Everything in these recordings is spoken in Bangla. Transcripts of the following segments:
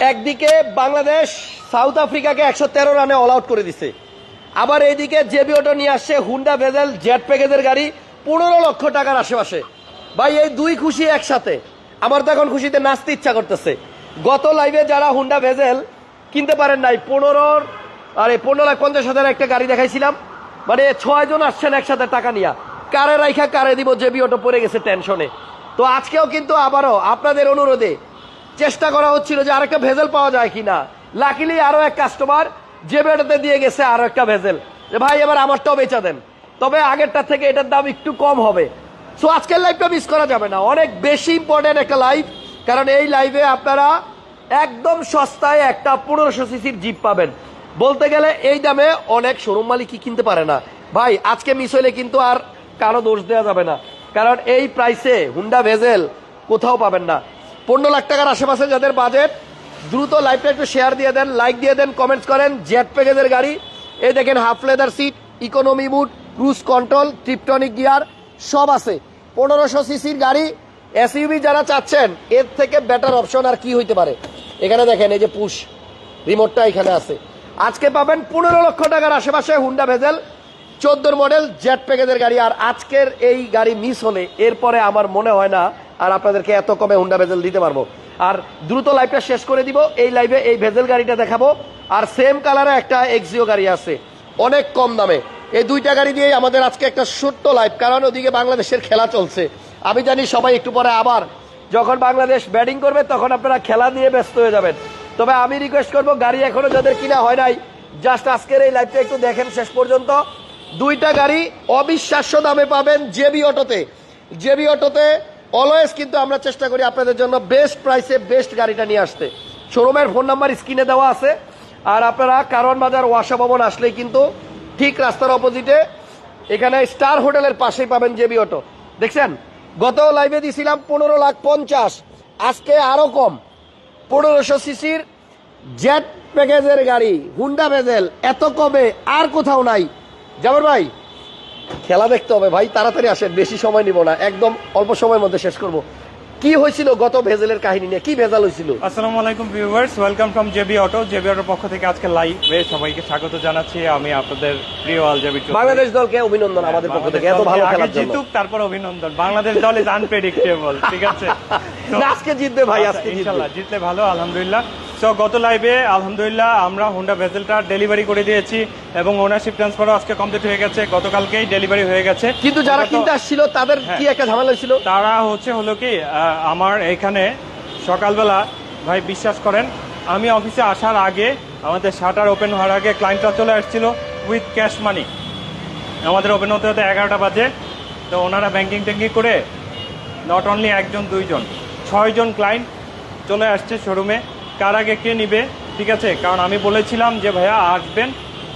একদিকে বাংলাদেশ সাউথ আফ্রিকাকে একশো তেরো রানে অল আউট করে দিছে। আবার এইদিকে জেবি অটো নিয়ে আসছে হুন্ডা ভেজেল জেট প্যাকেজের গাড়ি, পনেরো লক্ষ টাকার আশেপাশে। ভাই, এই দুই খুশি একসাথে। আমার তো এখন খুশিতে নাচতে ইচ্ছা করতেছে। গত লাইভে যারা হুন্ডা ভেজেল কিনতে পারেন নাই পনেরোর আরে, পনেরো লাখ পঞ্চাশ হাজার একটা গাড়ি দেখাইছিলাম। মানে ছয় জন আসছেন একসাথে টাকা নিয়া। কারে রাইখা, কারে দিব, জেবি অটো পড়ে গেছে টেনশনে তো আজকেও কিন্তু আবারও আপনাদের অনুরোধে চেষ্টা করা হচ্ছিল যে আরেকটা ভেজেল পাওয়া যায় কিনা। লাকিলি আরও এক কাস্টমার যে বেটাতে দিয়ে গেছে আরও একটা ভেজেল। যে ভাই, এবার আমারটাও বেচা দেন। তবে আগেরটা থেকে এটার দাম একটু কম হবে। সো আজকের লাইভটা মিস করা যাবে না। অনেক বেশি ইম্পর্টেন্ট একটা লাইভ কারণ এই লাইভে আপনারা একদম সস্তায় একটা পনেরোশো সিসির জিপ পাবেন। বলতে গেলে এই দামে অনেক শোরুম মালিকই কিনতে পারে না। ভাই, আজকে মিস হইলে কিন্তু আর কারও দোষ দেওয়া যাবে না। কারণ এই প্রাইসে হুন্ডা ভেজেল কোথাও পাবেন না। পনেরো লাখ টাকার আশেপাশে যাদের বাজেট দ্রুত লাইভটা একটু শেয়ার দিয়ে দেন লাইক দিয়ে দেন কমেন্টস করেন জেট প্যাকেজের গাড়ি। এই দেখেন half leather seat economy boot cruise control tiptronic gear সব আছে। পনেরোশো সিসির গাড়ি এসইউবি যারা চাচ্ছেন, এর থেকে বেটার অপশন আর কি হইতে পারে? এখানে দেখেন, এই যে পুশ রিমোটটা এখানে আছে। আজকে পাবেন পনেরো লক্ষ টাকার আশেপাশে হুন্ডা ভেজেল চোদ্দোর মডেল জেট প্যাকেজের গাড়ি। আর আজকের এই গাড়ি মিস হলে, এরপরে আমার মনে হয় না আর আপনাদেরকে এত কমে হুন্ডা ভেজেল দিতে পারব। আর দ্রুত লাইভটা শেষ করে দিব, এই লাইভে এই ভেজেল গাড়িটা দেখাবো। আর সেম কালারে একটা এক্সিও গাড়ি আছে, অনেক কম দামে। এই দুইটা গাড়ি দিয়ে আমাদের আজকে একটা ছোট্ট লাইভ কারণ ওদিকে বাংলাদেশের খেলা চলছে। আমি জানি সবাই একটু পরে আবার, যখন বাংলাদেশ ব্যাটিং করবে, তখন আপনারা খেলা নিয়ে ব্যস্ত হয়ে যাবেন। তবে আমি রিকোয়েস্ট করব, গাড়ি এখনও যাদের কিনা হয় নাই জাস্ট আজকের এই লাইভটা একটু দেখেন শেষ পর্যন্ত। দুইটা গাড়ি অবিশ্বাস্য দামে পাবেন জেবি অটোতে। জেবি অটোতে অলওয়েজ কিন্তু আমরা চেষ্টা করি আপনাদের জন্য বেস্ট প্রাইসে বেস্ট গাড়িটা নিয়ে আসতে। শোরুমের ফোন নাম্বার স্ক্রিনে দেওয়া আছে। আর আপনারা কারণ বাজার ওয়াসা ভবন আসলেই কিন্তু ঠিক রাস্তার অপোজিটে এখানে স্টার হোটেলের পাশেই পাবেন জেবি অটো দেখছেন? গত লাইভে দিছিলাম পনেরো লাখ পঞ্চাশ। আজকে আরও কম। পনেরোশো সিসির জেট প্যাকেজের গাড়ি হুন্ডা ভেজেল এত কমে আর কোথাও নাই। যাবার ভাই খেলা দেখতে হবে ভাই তাড়াতাড়ি আসেন বেশি সময় নিব না একদম অল্প সময়ের মধ্যে শেষ করব। কি হয়েছিল গত ভেজেলের কাহিনী নিয়ে? কি ভেজাল হয়েছিল? আসসালামু আলাইকুম viewers welcome from JB auto JB অটোর পক্ষ থেকে আজকে লাইভে সবাইকে স্বাগত জানাচ্ছি। আমি আপনাদের প্রিয় আল জেবি বাংলাদেশ দলকে অভিনন্দন আমাদের পক্ষ থেকে এত ভালো খেলার জন্য। জিতুক তারপর অভিনন্দন। বাংলাদেশ দল ইজ আনপ্রেডিক্টেবল ঠিক আছে? আজকে জিতবে ভাই আচ্ছা, আজকে জিতবে। ইনশাল্লাহ জিতলে ভালো আলহামদুলিল্লাহ। সো গত লাইভে আলহামদুলিল্লাহ আমরা হোন্ডা ভেসেলটা ডেলিভারি করে দিয়েছি এবং ওনারশিপ ট্রান্সফারও আজকে কমপ্লিট হয়ে গেছে। গতকালকেই ডেলিভারি হয়ে গেছে। কিন্তু যারা কিনতে আসছিল তাদের কি হ্যাঁ। একটা ঝামেলা ছিল? তারা হচ্ছে হলো কি আমার এখানে সকালবেলা ভাই বিশ্বাস করেন আমি অফিসে আসার আগে আমাদের শাটার ওপেন হওয়ার আগে ক্লায়েন্টরা চলে আসছিল উইথ ক্যাশ মানি আমাদের ওপেন হতে হতে এগারোটা বাজে। তো ওনারা ব্যাংকিং ট্যাঙ্কিং করে নট অনলি একজন দুইজন ছয়জন ক্লায়েন্ট চলে আসছে শোরুমে কার আগে কে নিবে ঠিক আছে? কারণ আমি বলেছিলাম যে ভাইয়া আসবেন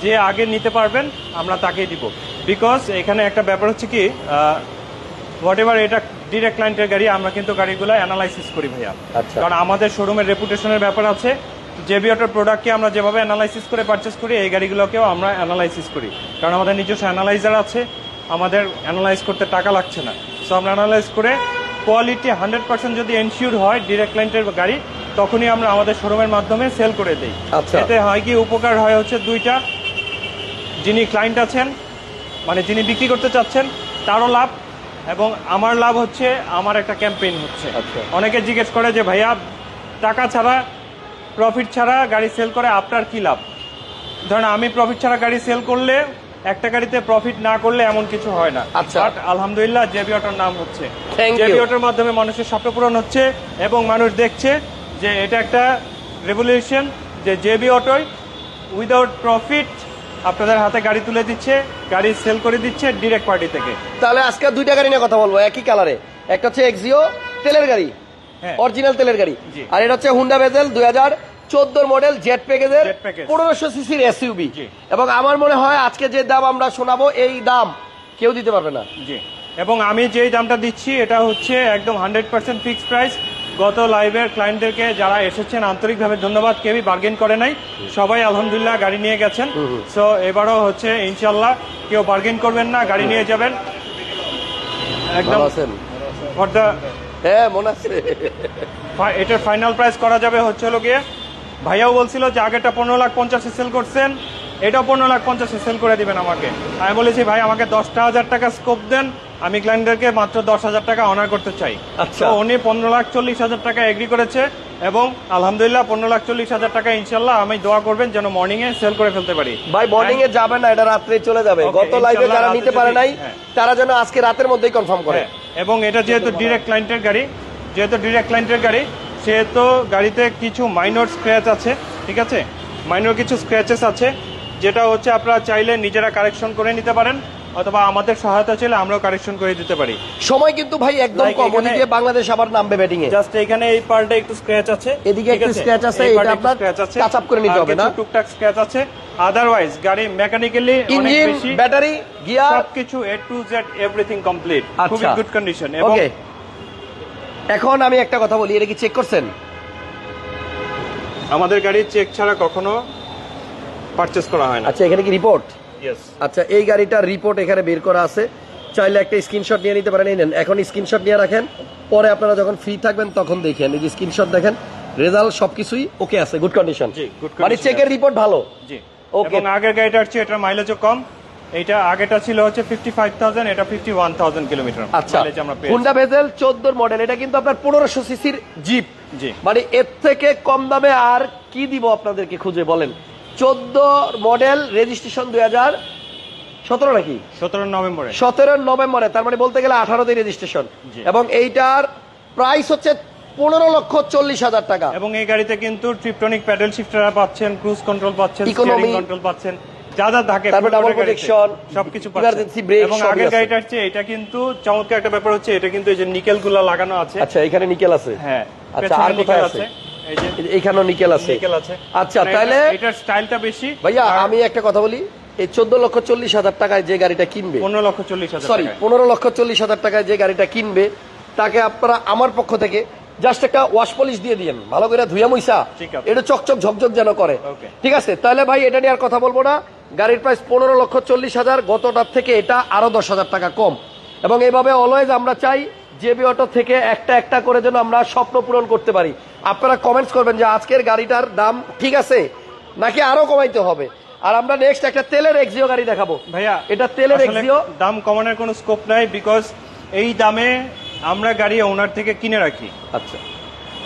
যে আগে নিতে পারবেন আমরা তাকেই দিব। বিকজ এখানে একটা ব্যাপার হচ্ছে কি হোয়াট এভার এটা ডিরেক্ট ক্লায়েন্টের গাড়ি আমরা কিন্তু গাড়িগুলো অ্যানালাইসিস করি ভাইয়া। আচ্ছা। কারণ আমাদের শোরুমের রেপুটেশনের ব্যাপার আছে জেবি অটোর প্রোডাক্টকে আমরা যেভাবে অ্যানালাইসিস করে পারচেস করি এই গাড়িগুলোকেও আমরা অ্যানালাইসিস করি। কারণ আমাদের নিজস্ব অ্যানালাইজার আছে আমাদের অ্যানালাইজ করতে টাকা লাগছে না। সো আমরা অ্যানালাইজ করে কোয়ালিটি হান্ড্রেড পার্সেন্ট যদি এনশিওর হয় ডিরেক্ট ক্লায়েন্টের গাড়ি তখনই আমরা আমাদের শোরুমের মাধ্যমে সেল করে দিই। আচ্ছা। এতে হয় কি উপকার হয় হচ্ছে দুইটা। যিনি ক্লায়েন্ট আছেন মানে যিনি বিক্রি করতে চাচ্ছেন তারও লাভ এবং আমার লাভ হচ্ছে আমার একটা ক্যাম্পেইন হচ্ছে। আচ্ছা। অনেকে জিজ্ঞেস করে যে ভাইয়া টাকা ছাড়া প্রফিট ছাড়া গাড়ি সেল করে আপনার কি লাভ? ধরেন আমি প্রফিট ছাড়া গাড়ি সেল করলে একটা গাড়িতে প্রফিট না করলে এমন কিছু হয় না। আচ্ছা। বাট আলহামদুলিল্লাহ জেবি অটোর নাম হচ্ছে। জেবি অটোর মাধ্যমে মানুষের স্বপ্ন পূরণ হচ্ছে এবং মানুষ দেখছে যে এটা একটা রেভলিউশন যে জেবি অটোয় উইদাউট প্রফিট আপনাদের হাতে গাড়ি তুলে দিচ্ছে গাড়ি সেল করে দিচ্ছে ডিরেক্ট পার্টি থেকে। তাহলে আজকে দুইটা গাড়ি নিয়ে কথা বলব একই কালারে একটা হচ্ছে এক্সিও তেলের গাড়ি হ্যাঁ। অরিজিনাল তেলের গাড়ি। আর এটা হচ্ছে হুন্ডা ভেজেল দুই হাজার চোদ্দোর মডেল জেট প্যাকেজের পনেরোশো সিসির এসইউবি। এবং আমার মনে হয় আজকে যে দাম আমরা শোনাবো এই দাম কেউ দিতে পারবে না। জি। এবং আমি যেই দামটা দিচ্ছি এটা হচ্ছে একদম হান্ড্রেড পার্সেন্ট ফিক্সড প্রাইস গত লাইভের ক্লায়েন্টদেরকে যারা এসেছেন আন্তরিকভাবে ধন্যবাদ। কেউই বার্গেন করে নাই। সবাই আলহামদুলিল্লাহ গাড়ি নিয়ে গেছেন। সো এবারও হচ্ছে ইনশাল্লাহ কেউ বার্গেন করবেন না গাড়ি নিয়ে যাবেন। একদম ফর দ্য হ্যাঁ মনে আছে। এটার ফাইনাল প্রাইস করা যাবে হচ্ছে হলো গিয়ে ভাইয়াও বলছিল যে আগেটা পনেরো লাখ পঞ্চাশে সেল করছেন। এটাও পনেরো লাখ পঞ্চাশে সেল করে দিবেন আমাকে। আমি বলেছি ভাই আমাকে দশটা হাজার টাকা স্কোপ দেন। আমি ক্লায়েন্টদেরকে মাত্র দশ হাজার টাকা অনার করতে চাই। আচ্ছা। উনি পনেরো লাখ চল্লিশ হাজার টাকা এগ্রি করেছে এবং আলহামদুলিল্লাহ পনেরো লাখ চল্লিশ হাজার টাকা ইনশাল্লাহ আমি দোয়া করবেন যেন মর্নিং এ সেল করে ফেলতে পারি। ভাই মর্নিং এ যাবে না এটা রাত্রে চলে যাবে। গত লাইভে যারা নিতে পারে নাই হ্যাঁ। তারা যেন আজকে রাতের মধ্যেই কনফার্ম করে। হ্যাঁ, এবং এটা যেহেতু ডিরেক্ট ক্লায়েন্টের গাড়ি যেহেতু ডিরেক্ট ক্লায়েন্টের গাড়ি সেহেতু গাড়িতে কিছু মাইনর স্ক্র্যাচ আছে ঠিক আছে? মাইনর কিছু স্ক্র্যাচেস আছে যেটা হচ্ছে আপনারা চাইলে নিজেরা কারেকশন করে নিতে পারেন অথবা আমাদের সহায়তা চাইলে আমরাও কারেকশন করে দিতে পারি। সময় কিন্তু ভাই একদম কম এখানে- ওদিকে বাংলাদেশ আবার নামবে ব্যাটিং এ জাস্ট এখানে এই পার্টে একটু স্ক্র্যাচ আছে এদিকে একটু scratch আছে, এটা আপনার touch up করে নিতে হবে, না? টুকটাক স্ক্র্যাচ আছে। আদারওয়াইজ গাড়ি মেকানিক্যালি অনেক বেশি ব্যাটারি গিয়ার সবকিছু A to Z everything complete খুবই গুড কন্ডিশন এবং ওকে এখন আমি একটা কথা বলি এটা কি চেক করছেন? আমাদের গাড়ি চেক ছাড়া কখনো পারচেস করা হয় না। আচ্ছা এখানে কি রিপোর্ট আচ্ছা এই গাড়িটার রিপোর্ট এখানে বের করা আছে। চাইলে একটা স্ক্রিনশট নিয়ে নিতে পারেন। এই নেন এখন স্ক্রিনশট নিয়ে রাখেন। পরে আপনারা যখন ফ্রি থাকবেন তখন দেখেন। এই যে স্ক্রিনশট দেখেন রেজাল্ট সবকিছুই ওকে আছে গুড কন্ডিশন মানে চেকের রিপোর্ট ভালো। জি. এবং আগের গাড়িটার চেয়ে এটার মাইলেজও কম। এটা আগেটা ছিল হচ্ছে ফিফটি ফাইভ থাউজেন্ড এটা ফিফটি ওয়ান থাউজেন্ড কিলোমিটার আচ্ছা হুন্ডা ভেজেল চোদ্দোর মডেল এটা কিন্তু আপনার পনেরোশো সিসির জিপ জি। মানে এর থেকে কম দামে আর কি দিব আপনাদেরকে খুঁজে বলেন? চোদ্দ মডেল রেজিস্ট্রেশন দুই হাজার সতেরো নাকি? সতেরো নভেম্বরে। সতেরো নভেম্বরে তার মানে বলতে গেলে আঠারোতে রেজিস্ট্রেশন। এবং এইটার প্রাইস হচ্ছে পনেরো লক্ষ চল্লিশ হাজার টাকা। এবং এই গাড়িতে কিন্তু ট্রিপটনিক প্যাডেল শিফটার পাচ্ছেন ক্রুজ কন্ট্রোল পাচ্ছেন স্টিয়ারিং কন্ট্রোল পাচ্ছেন যা যা থাকে তারপর পুরো double গাড়িতে protection, সবকিছু এবং আগের আছে। গাড়িটার চেয়ে এটা কিন্তু চমৎকার একটা ব্যাপার হচ্ছে এটা কিন্তু এই যে নিকেলগুলা লাগানো আছে। আচ্ছা এখানে নিকেল আছে? হ্যাঁ আচ্ছা আর কোথায় আছে। এইখানেও নিকেল আছে। আচ্ছা মানে তাহলে এটার স্টাইলটা বেশি। ভাইয়া আমি একটা কথা বলি এই চোদ্দ লক্ষ চল্লিশ হাজার টাকায় যে গাড়িটা কিনবে পনেরো লক্ষ চল্লিশ হাজার সরি পনেরো লক্ষ চল্লিশ হাজার টাকায় যে গাড়িটা কিনবে তাকে আপনারা আমার পক্ষ থেকে জাস্ট একটা ওয়াশ পলিশ দিয়ে দিয়েন। ভালো করে ধুয়া মুইসা। এটা চকচক ঝকঝক যেন করে। ঠিক আছে তাহলে ভাই এটা নিয়ে আর কথা বলব না। গাড়ির প্রাইস পনেরো লক্ষ চল্লিশ হাজার গতটার থেকে এটা আরও দশ হাজার টাকা কম। এবং এইভাবে অলওয়েজ আমরা চাই জেবি অটো থেকে একটা একটা করে যেন আমরা স্বপ্ন পূরণ করতে পারি। আপনারা কমেন্টস করবেন যে আজকের গাড়িটার দাম ঠিক আছে নাকি আরও কমাইতে হবে। আর আমরা নেক্সট একটা তেলের এক্সিও গাড়ি দেখাবো। ভাইয়া এটা তেলের এক্সিও দাম কমানোর কোনো স্কোপ নাই বিকজ এই দামে আমরা গাড়ি ওনার থেকে কিনে রাখি। আচ্ছা।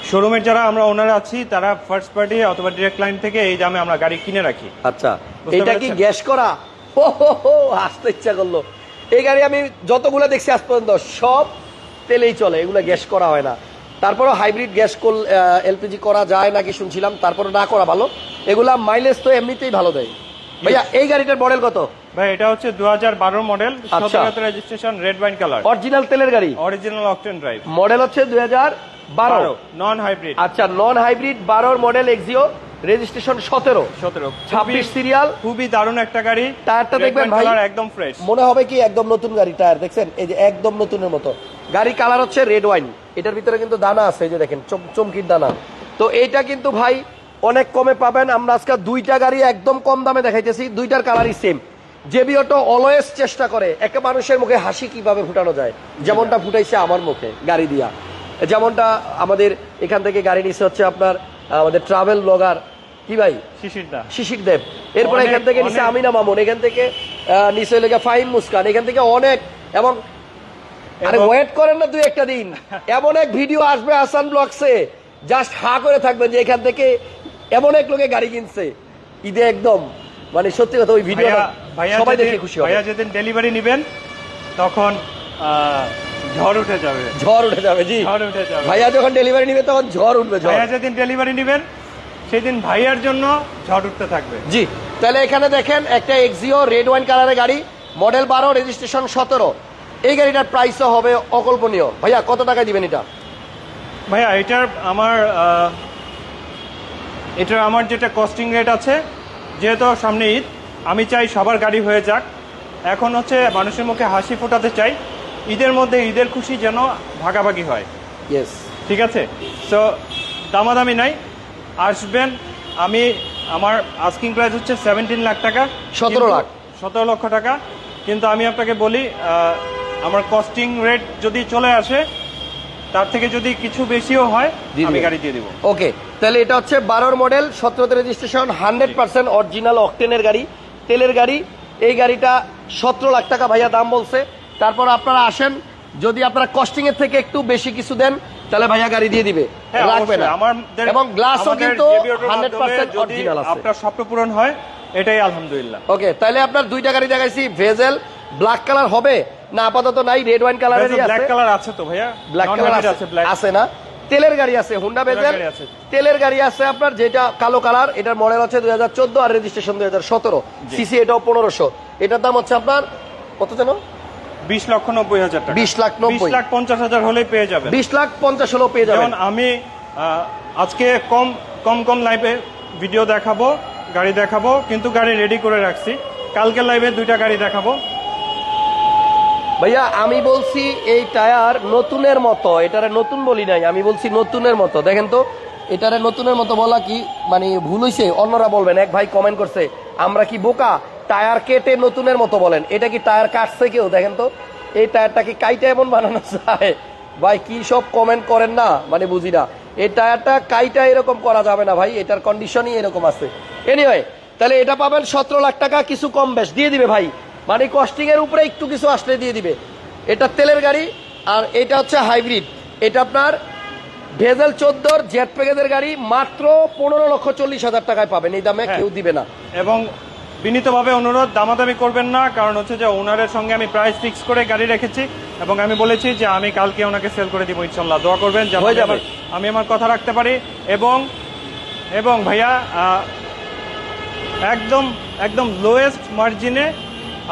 শোরুমের যারা আমরা ওনার আছি তারা ফার্স্ট পার্টি অথবা ডিরেক্ট লাইন থেকে এই দামে আমরা গাড়ি কিনে রাখি। আচ্ছা। এটা কি গ্যাস করা? হো আসতে ইচ্ছা করল। এই গাড়ি আমি যতগুলো দেখছি আজ পর্যন্ত সব তেলেই চলে এগুলো গ্যাস করা হয় না। তারপরে হাইব্রিড গ্যাস কোল এলপিজি করা যায় নাকি শুনছিলাম তারপরে না করা ভালো। এগুলা মাইলেজ তো এমনিতেই ভালো দেয়। ভাইয়া এই গাড়িটার মডেল কত? ভাই এটা হচ্ছে দু হাজার বারো model. সতেরোতে registration red wine colour original তেলের গাড়ি? অরিজিনাল অকটেন ড্রাইভ মডেল হচ্ছে দুই হাজার বারো নন হাইব্রিড আচ্ছা নন হাইব্রিড বারোর মডেল এক্সিও রেজিস্ট্রেশন সতেরো। সতেরো। ছাব্বিশ সিরিয়াল খুবই দারুণ একটা গাড়ি। টায়ারটা দেখবেন ভাই। একদম ফ্রেশ মনে হবে কি একদম নতুন গাড়ি টায়ার দেখছেন? এই যে একদম নতুনের মতো। গাড়ি কালার হচ্ছে রেড ওয়াইন এটার ভিতরে কিন্তু দানা আছে এই যে দেখেন চমকির দানা। তো এইটা কিন্তু ভাই অনেক কমে পাবেন। আমরা আজকে দুইটা গাড়ি একদম কম দামে দেখাইতেছি দুইটার কালারই সেম জেবি অটো অলওয়েজ চেষ্টা করে একটা মানুষের মুখে হাসি কীভাবে ফুটানো যায় যেমনটা ফুটাইছে আমার মুখে গাড়ি দিয়া। যেমনটা আমাদের এখান থেকে গাড়ি নিচ্ছে হচ্ছে আপনার আমাদের ট্রাভেল ব্লগার কি ভাই? শিশির দা। শিশির দেব। এরপর এখান থেকে নিচে আমিনা মামুন এখান থেকে নিচে লেগে ফাইন মুস্কান। এখান থেকে অনেক এবং আরে ওয়েট করেন না দুই একটা দিন। এমন এক ভিডিও আসবে আসান ব্লগসে জাস্ট হা করে থাকবেন যে এখান থেকে এমন এক লোকে গাড়ি কিনছে। ঈদে একদম মানে সত্যি কথা ওই ভিডিও সবাই দেখে খুশি হবে। ভাইয়া যেদিন ডেলিভারি নেবেন তখন ঝড় উঠে যাবে। ঝড় উঠে যাবে জি। ঝড় উঠে যাবে। ভাইয়া যখন ডেলিভারি নিবে তখন ঝড় উঠবে ভাইয়া যেদিন ডেলিভারি নেবেন সেদিন ভাইয়ার জন্য ঝড় উঠতে থাকবে। জি তাহলে এখানে দেখেন একটা এক্সিও রেড ওয়াইন কালারের গাড়ি মডেল বারো রেজিস্ট্রেশন সতেরো। এই গাড়িটার প্রাইসও হবে অকল্পনীয়। ভাইয়া কত টাকায় দিবেন এটা? ভাইয়া এটার আমার এটার আমার যেটা কস্টিং রেট আছে যেহেতু সামনে ঈদ আমি চাই সবার গাড়ি হয়ে যাক। এখন হচ্ছে মানুষের মুখে হাসি ফোটাতে চাই ঈদের মধ্যে ঈদের খুশি যেন ভাগাভাগি হয়। ইয়েস ঠিক আছে? তো দামাদামি নাই। আসবেন আমি আমার আস্কিং প্রাইস হচ্ছে সেভেন্টিন লাখ টাকা। 17 লাখ। সতেরো লক্ষ টাকা। কিন্তু আমি আপনাকে বলি আমার কস্টিং রেট যদি চলে আসে তার থেকে যদি কিছু বেশিও হয় আমি গাড়ি দিয়ে দিব। ওকে তাহলে এটা হচ্ছে বারোর মডেল সতেরোতে রেজিস্ট্রেশন হান্ড্রেড পার্সেন্ট অরিজিনাল অকটেনের গাড়ি তেলের গাড়ি। এই গাড়িটা সতেরো লাখ টাকা ভাইয়া দাম বলছে। তারপর আপনারা আসেন যদি আপনারা কস্টিং এর থেকে একটু বেশি কিছু দেন তাহলে ভাইয়া গাড়ি দিয়ে দিবে। হ্যাঁ রাখবে না। আমাদের এবং গ্লাসও কিন্তু হান্ড্রেড পার্সেন্ট অরিজিনাল আছে। আপনার স্বপ্ন পূরণ হয় এটাই আলহামদুলিল্লাহ। ওকে তাহলে আপনার দুইটা গাড়ি দেখাইছি ভেজেল ব্ল্যাক কালার হবে। না আপাতত নাই রেড ওয়াইন কালারেরই ব্ল্যাক কালার আছে। তো ভাইয়া? ব্ল্যাক কালার আছে আছে না। তেলের গাড়ি আছে হুন্ডা তেলের বেজেল গাড়ি আছে। তেলের গাড়ি আছে আপনার যেটা কালো কালার এটার মডেল হচ্ছে দুই হাজার চোদ্দ আর রেজিস্ট্রেশন দুই হাজার সতেরো। সিসি এটাও পনেরোশো। এটার দাম হচ্ছে আপনার কত যেন? বিশ লক্ষ নব্বই হাজার টাকা। 20 লাখ নব্বই। লাখ পঞ্চাশ হাজার হলেই পেয়ে যাবেন। বিশ লাখ পঞ্চাশ হলেও পেয়ে যাবেন। আমি আজকে কম কম কম লাইভে ভিডিও দেখাবো গাড়ি দেখাবো কিন্তু গাড়ি রেডি করে রাখছি। কালকে লাইভে দুইটা গাড়ি দেখাবো। ভাইয়া, আমি বলছি এই টায়ার নতুনের মতো, এটারে নতুন বলি নাই, আমি বলছি নতুনের মতো। দেখেন তো, এটারে নতুনের মতো বলা কি মানে ভুল হইছে, অন্যরা বলবেন, এক ভাই কমেন্ট করছে, আমরা কি বোকা? টায়ার কেটে নতুনের মতো বলেন, এটা কি টায়ার কাটছে কেউ? দেখেন তো, এই টায়ারটা কি কাইটা এমন বানানো যায়? ভাই, কি সব কমেন্ট করেন না? মানে বুঝি না। এই টায়ারটা কাইটা এরকম করা যাবে না ভাই, এটার কন্ডিশনই এরকম আছে। এনিওয়ে তাহলে এটা পাবেন সতেরো লাখ টাকা, কিছু কম বেশ, দিয়ে দিবে ভাই। মানে কস্টিং এর উপরে একটু কিছু আসলে দিয়ে দিবে। এটা তেলের গাড়ি আর এটা হচ্ছে হাইব্রিড এটা আপনার ভেজেল চোদ্দোর জেট প্যাকেজের গাড়ি মাত্র পনেরো লক্ষ চল্লিশ হাজার টাকায় পাবেন। এই দামে হ্যাঁ। কেউ দিবে না। এবং বিনীতভাবে অনুরোধ দামাদামি করবেন না কারণ হচ্ছে যে ওনারের সঙ্গে আমি প্রাইস ফিক্স করে গাড়ি রেখেছি এবং আমি বলেছি যে আমি কালকে ওনাকে সেল করে দিব ইনশাল্লাহ। দোয়া করবেন হয়ে যাবে। আমি আমার কথা রাখতে পারি এবং এবং ভাইয়া একদম একদম লোয়েস্ট মার্জিনে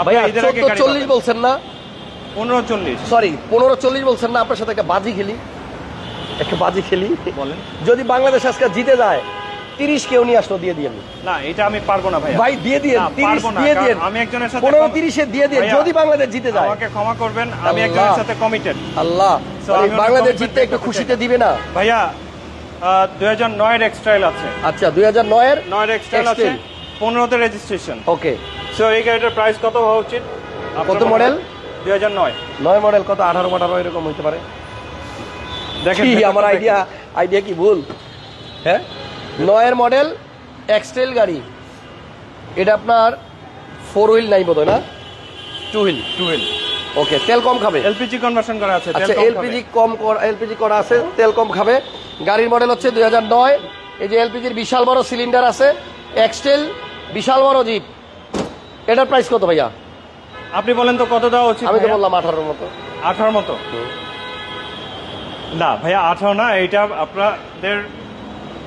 ভাইয়া চোদ্দ চল্লিশ বলছেন না? পনেরো চল্লিশ। সরি পনেরো চল্লিশ বলছেন না আপনার সাথে একটা বাজি খেলি। একটা বাজি খেলি। বলেন। যদি বাংলাদেশ আজকে জিতে যায় তিরিশ কেউ নিয়ে আসলো দিয়ে দিয়ে না এটা আমি পারব না ভাইয়া। ভাই দিয়ে দিয়ে তিরিশ দিয়ে দিয়ে আমি একজনের সাথে পনেরো তিরিশে দিয়ে দিয়ে যদি বাংলাদেশ জিতে যায়। আমাকে ক্ষমা করবেন আমি। একজনের সাথে কমিটেড আল্লাহ। বাংলাদেশ জিততে একটু খুশিতে দিবে না। ভাইয়া দুই হাজার নয়ের এক্সট্রাইল আছে। আচ্ছা দুই হাজার নয়ের নয়ের এক্সট্রাইল আছে পনেরোতে রেজিস্ট্রেশন ওকে সো এই গাড়িটার প্রাইস কত হওয়া উচিত? কত মডেল দুই হাজার নয়। নয় মডেল কত? আঠারো আঠারো এরকম হইতে পারে। দেখেন, আমার আইডিয়া আইডিয়া কি ভুল? হ্যাঁ? নয়ের মডেল এক্সটেল গাড়ি। এটা আপনার ফোর হুইল নাই বোধ না? Two wheel two wheel okay তেল কম খাবে। এলপিজি কনভার্সন করা আছে আচ্ছা এলপিজি কম এলপিজি করা আছে তেল কম খাবে। গাড়ির মডেল হচ্ছে দুই হাজার নয়। এই যে এলপিজির বিশাল বড় সিলিন্ডার আছে এক্সটেল বিশাল বড় জিপ এটার প্রাইস কত ভাইয়া? আপনি বলেন তো কত দেওয়া উচিত আমি তো বললাম আঠারোর মতো। আঠারো মতো? না ভাইয়া আঠারো না এইটা আপনাদের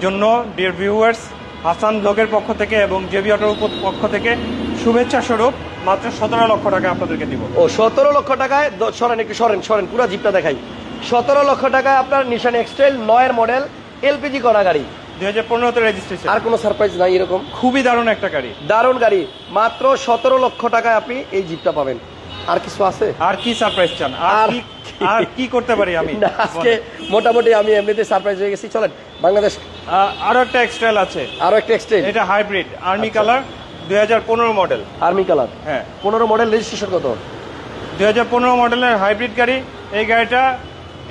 জন্য ডিয়ার ভিউয়ার্স হাসান ব্লগের পক্ষ থেকে এবং জেবি অটোর পক্ষ থেকে শুভেচ্ছা স্বরূপ মাত্র সতেরো লক্ষ টাকা আপনাদেরকে দিব। ও সতেরো লক্ষ টাকায় সরেন একটু সরেন সরেন পুরো জিপটা দেখাই। সতেরো লক্ষ টাকায় আপনার নিশান এক্সটেল নয়ের মডেল এলপিজি করা গাড়ি। দুই হাজার পনেরোতে রেজিস্ট্রেশন আর কোনো সারপ্রাইজ নাই এরকম? খুবই দারুণ একটা গাড়ি। দারুণ গাড়ি। মাত্র সতেরো লক্ষ টাকায় আপনি এই জিপটা পাবেন। আর কিছু আছে? আর কি সারপ্রাইজ চান? আর আর কি করতে পারি আমি? আজকে মোটামুটি আমি এমনিতে সারপ্রাইজ হয়ে গেছি। চলেন বাংলাদেশ। আরও একটা এক্সট্রাইল আছে। আরও একটা এক্সটেল এটা হাইব্রিড আর্মি কালার দুই হাজার পনেরো মডেল আর্মি কালার হ্যাঁ। পনেরো মডেল রেজিস্ট্রেশন কত? দুই হাজার পনেরো মডেলের হাইব্রিড গাড়ি। এই গাড়িটা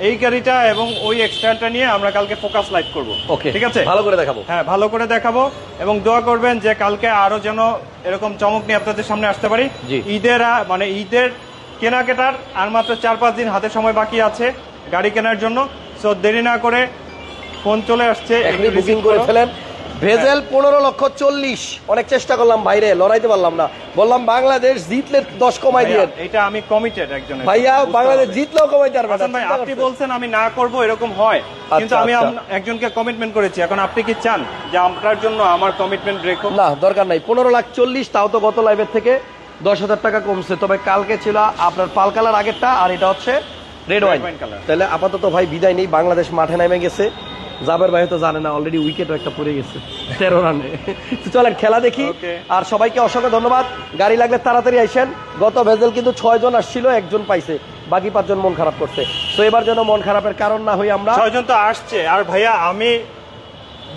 এই গাড়িটা এবং ওই এক্সটাইলটা নিয়ে আমরা কালকে ফোকাস লাইট করব। ওকে ঠিক আছে? ভালো করে দেখাবো। হ্যাঁ ভালো করে দেখাবো এবং দোয়া করবেন যে কালকে আরও যেন এরকম চমক নিয়ে আপনাদের সামনে আসতে পারি। ঈদের মানে ঈদের কেনাকাটার আর মাত্র চার পাঁচ দিন হাতে সময় বাকি আছে গাড়ি কেনার জন্য। সো দেরি না করে ফোন চলে আসছে বুকিং করে। ফেলেন। ভেজেল পনেরো লক্ষ চল্লিশ। অনেক চেষ্টা করলাম বাইরে লড়াইতে পারলাম না। বললাম বাংলাদেশ জিতলে দশ কমাই দিয়ে এটা আমি কমিটেড একজনের ভাইয়া বাংলাদেশ জিতলেও কমাইতে পারবে ভাই আপনি বলছেন আমি না করব এরকম হয়। কিন্তু আচ্ছা, আমি আচ্ছা। একজনকে কমিটমেন্ট করেছি। এখন আপনি কি চান যে আপনার জন্য আমার কমিটমেন্ট রেখো না দরকার নাই। পনেরো লাখ চল্লিশ তাও তো গত লাইভের থেকে দশ হাজার টাকা কমছে। তবে কালকে ছিল আপনার পাল কালার আগেরটা আর এটা হচ্ছে রেড ওয়াইন। তাহলে আপাতত ভাই বিদায় নেই বাংলাদেশ মাঠে নেমে গেছে। জাবের ভাই তো জানে না অলরেডি উইকেটও একটা পড়ে গেছে তেরো রানে তো চলেন খেলা দেখি। আর সবাইকে অসংখ্য ধন্যবাদ। গাড়ি লাগলে তাড়াতাড়ি আইসেন। গত ভেজেল কিন্তু ছয় জন আসছিল একজন পাইছে। বাকি পাঁচজন মন খারাপ করছে। তো এবার যেন মন খারাপের কারণ না হই আমরা। ছয়জন তো আসছে। আর ভাইয়া আমি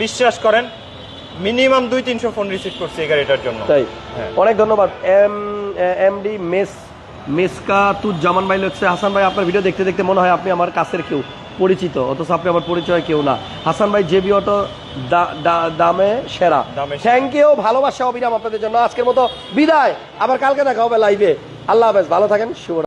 বিশ্বাস করেন মিনিমাম দুই তিনশো ফোন রিসিভ করছি এই গাড়িটার জন্য। তাই? হ্যাঁ। অনেক ধন্যবাদ। এম এমডি মেস মেসকা জামান ভাই লিখছে হাসান ভাই আপনার ভিডিও দেখতে দেখতে মনে হয় আপনি আমার কাছের কেউ। পরিচিত অথচ আপনি আমার পরিচয় কেউ না। হাসান ভাই জেবি অটো দামে সেরা। থ্যাংক ইউ ভালোবাসা অবিরাম আপনাদের জন্য। আজকের মতো বিদায়। আবার কালকে দেখা হবে লাইভে আল্লাহ হাফেজ ভালো থাকেন শুভ